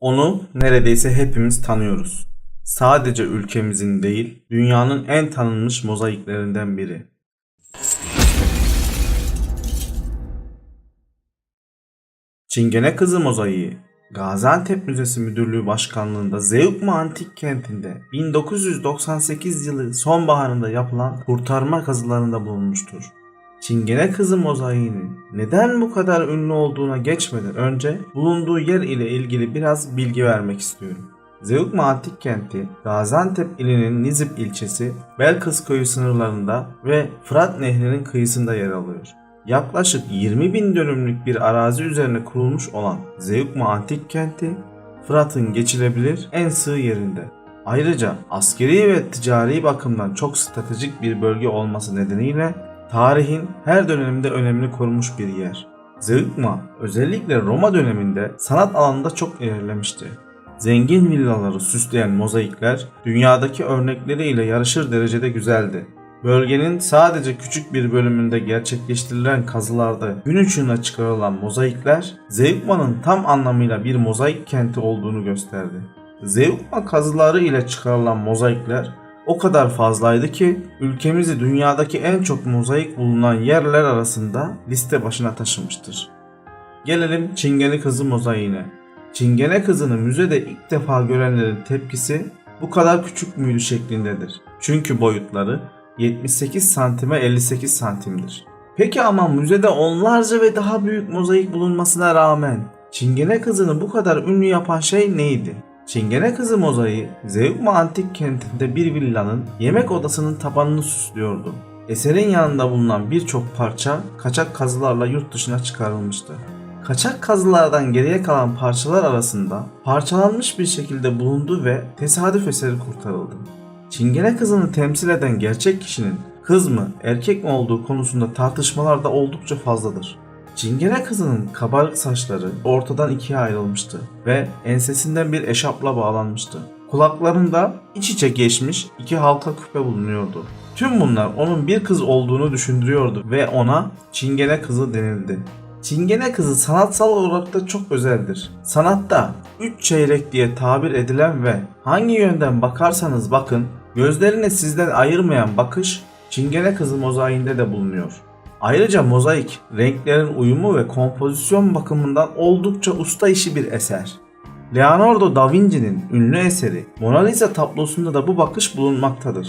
Onu neredeyse hepimiz tanıyoruz. Sadece ülkemizin değil, dünyanın en tanınmış mozaiklerinden biri. Çingene Kızı Mozaiği Gaziantep Müzesi Müdürlüğü Başkanlığında Zeugma Antik Kenti'nde 1998 yılı sonbaharında yapılan kurtarma kazılarında bulunmuştur. Çingene Kızı mozaiğinin neden bu kadar ünlü olduğuna geçmeden önce bulunduğu yer ile ilgili biraz bilgi vermek istiyorum. Zeugma Antik Kenti, Gaziantep ilinin Nizip ilçesi, Belkıs köyü sınırlarında ve Fırat Nehri'nin kıyısında yer alıyor. Yaklaşık 20 bin dönümlük bir arazi üzerine kurulmuş olan Zeugma Antik Kenti, Fırat'ın geçilebilir en sığ yerinde. Ayrıca askeri ve ticari bakımdan çok stratejik bir bölge olması nedeniyle tarihin her döneminde önemini korumuş bir yer. Zeugma özellikle Roma döneminde sanat alanında çok ilerlemişti. Zengin villaları süsleyen mozaikler dünyadaki örnekleriyle yarışır derecede güzeldi. Bölgenin sadece küçük bir bölümünde gerçekleştirilen kazılarda gün ışığına çıkarılan mozaikler Zeugma'nın tam anlamıyla bir mozaik kenti olduğunu gösterdi. Zeugma kazıları ile çıkarılan mozaikler o kadar fazlaydı ki ülkemizi dünyadaki en çok mozaik bulunan yerler arasında liste başına taşımıştır. Gelelim Çingene Kızı mozaiğine. Çingene Kızı'nı müzede ilk defa görenlerin tepkisi bu kadar küçük müydü şeklindedir. Çünkü boyutları 78 santime 58 santimdir. Peki ama müzede onlarca ve daha büyük mozaik bulunmasına rağmen Çingene Kızı'nı bu kadar ünlü yapan şey neydi? Çingene Kızı mozaiği Zeugma Antik Kenti'nde bir villanın yemek odasının tabanını süslüyordu. Eserin yanında bulunan birçok parça kaçak kazılarla yurt dışına çıkarılmıştı. Kaçak kazılardan geriye kalan parçalar arasında parçalanmış bir şekilde bulundu ve tesadüf eseri kurtarıldı. Çingene kızını temsil eden gerçek kişinin kız mı erkek mi olduğu konusunda tartışmalar da oldukça fazladır. Çingene kızının kabarık saçları ortadan ikiye ayrılmıştı ve ensesinden bir eşapla bağlanmıştı. Kulaklarında iç içe geçmiş iki halka küpe bulunuyordu. Tüm bunlar onun bir kız olduğunu düşündürüyordu ve ona Çingene kızı denildi. Çingene kızı sanatsal olarak da çok özeldir. Sanatta üç çeyrek diye tabir edilen ve hangi yönden bakarsanız bakın gözlerini sizden ayırmayan bakış Çingene kızı mozaiğinde de bulunuyor. Ayrıca mozaik renklerin uyumu ve kompozisyon bakımından oldukça usta işi bir eser. Leonardo da Vinci'nin ünlü eseri Mona Lisa tablosunda da bu bakış bulunmaktadır.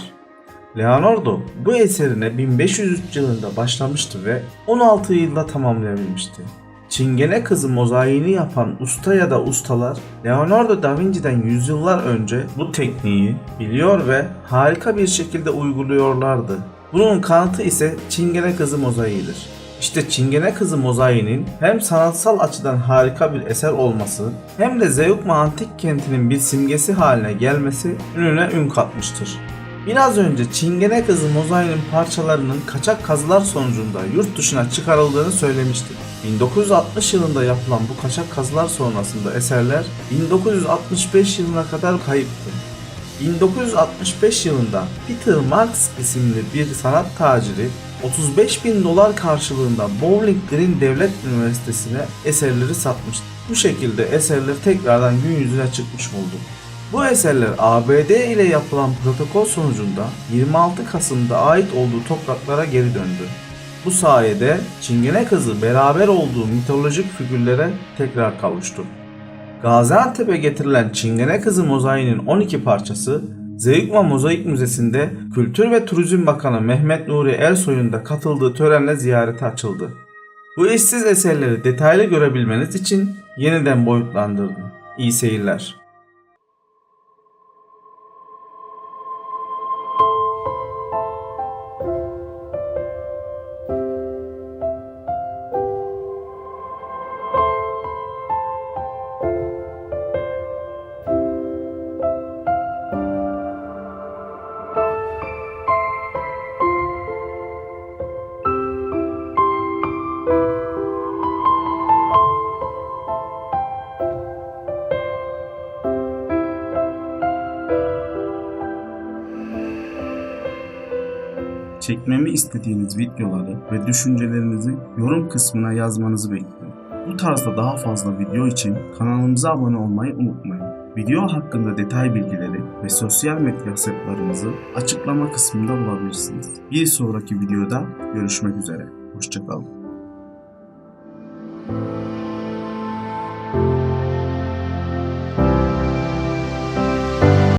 Leonardo bu eserine 1503 yılında başlamıştı ve 16 yılda tamamlayabilmişti. Çingene kızı mozaiğini yapan usta ya da ustalar Leonardo da Vinci'den yüzyıllar önce bu tekniği biliyor ve harika bir şekilde uyguluyorlardı. Bunun kanıtı ise Çingene kızı mozaiğidir. İşte Çingene Kızı mozaiğinin hem sanatsal açıdan harika bir eser olması hem de Zeugma antik kentinin bir simgesi haline gelmesi ününe ün katmıştır. Biraz önce Çingene Kızı mozaiğinin parçalarının kaçak kazılar sonucunda yurt dışına çıkarıldığını söylemiştik. 1960 yılında yapılan bu kaçak kazılar sonrasında eserler 1965 yılına kadar kayıptı. 1965 yılında Peter Marks isimli bir sanat taciri 35 bin dolar karşılığında Bowling Green Devlet Üniversitesi'ne eserleri satmıştı. Bu şekilde eserler tekrardan gün yüzüne çıkmış oldu. Bu eserler ABD ile yapılan protokol sonucunda 26 Kasım'da ait olduğu topraklara geri döndü. Bu sayede Çingene kızı beraber olduğu mitolojik figürlere tekrar kavuştu. Gaziantep'e getirilen Çingene Kızı mozaiğinin 12 parçası Zeugma Mozaik Müzesi'nde Kültür ve Turizm Bakanı Mehmet Nuri Ersoy'un da katıldığı törenle ziyarete açıldı. Bu eşsiz eserleri detaylı görebilmeniz için yeniden boyutlandırdım. İyi seyirler. Çekmemi istediğiniz videoları ve düşüncelerinizi yorum kısmına yazmanızı bekliyorum. Bu tarzda daha fazla video için kanalımıza abone olmayı unutmayın. Video hakkında detay bilgileri ve sosyal medya hesaplarımızı açıklama kısmında bulabilirsiniz. Bir sonraki videoda görüşmek üzere. Hoşçakalın.